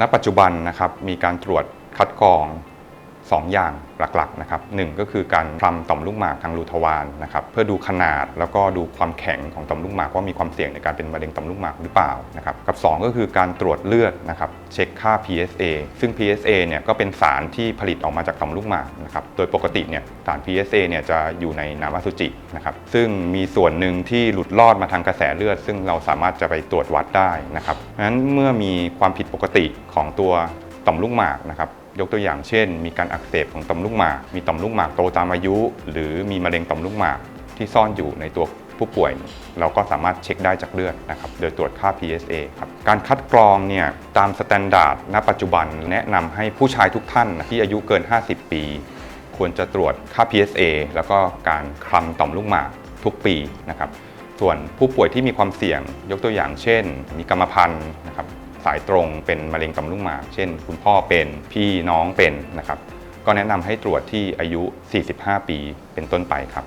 ณปัจจุบันนะครับมีการตรวจคัดกรอง 2 อย่างหลักๆนะครับหนึ่งก็คือการคลำต่อมลูกหมากทางรูทวารนะครับเพื่อดูขนาดแล้วก็ดูความแข็งของต่อมลูกหมากว่ามีความเสี่ยงในการเป็นมะเร็งต่อมลูกหมากหรือเปล่านะครับกับ 2 ก็คือการตรวจเลือดนะครับเช็คค่า PSA ซึ่ง PSA เนี่ยก็เป็นสารที่ผลิตออกมาจากต่อมลูกหมากนะครับโดยปกติเนี่ยสาร PSA เนี่ยจะอยู่ในน้ำอสุจินะครับซึ่งมีส่วนหนึ่งที่หลุดลอดมาทางกระแสเลือด ซึ่งเราสามารถจะไปตรวจวัดได้นะครับเพราะฉะนั้นเมื่อมีความผิดปกติของตัว ต่อมลูกหมากนะครับยกตัวอย่างเช่น มีการอักเสบของต่อมลูกหมาก มีต่อมลูกหมากโตตามอายุ หรือมีมะเร็งต่อมลูกหมากที่ซ่อนอยู่ในตัวผู้ป่วย เราก็สามารถเช็คได้จากเลือดนะครับโดยตรวจค่า PSA ครับการคัดกรองเนี่ยตามสแตนดาร์ดณปัจจุบันแนะนำให้ผู้ชายทุกท่านที่อายุเกิน 50 ปี ควรจะตรวจค่า PSA แล้วก็การคลำต่อมลูกหมากทุกปีนะครับส่วนผู้ป่วยที่มีความเสี่ยงยกตัวอย่างเช่น มีกรรมพันธุ์นะครับ สายตรงเป็นมะเร็งต่อมลูกหมาก เช่น คุณพ่อเป็นพี่น้องเป็นนะครับ ก็แนะนำให้ตรวจที่อายุ 45 ปีเป็นต้นไปครับ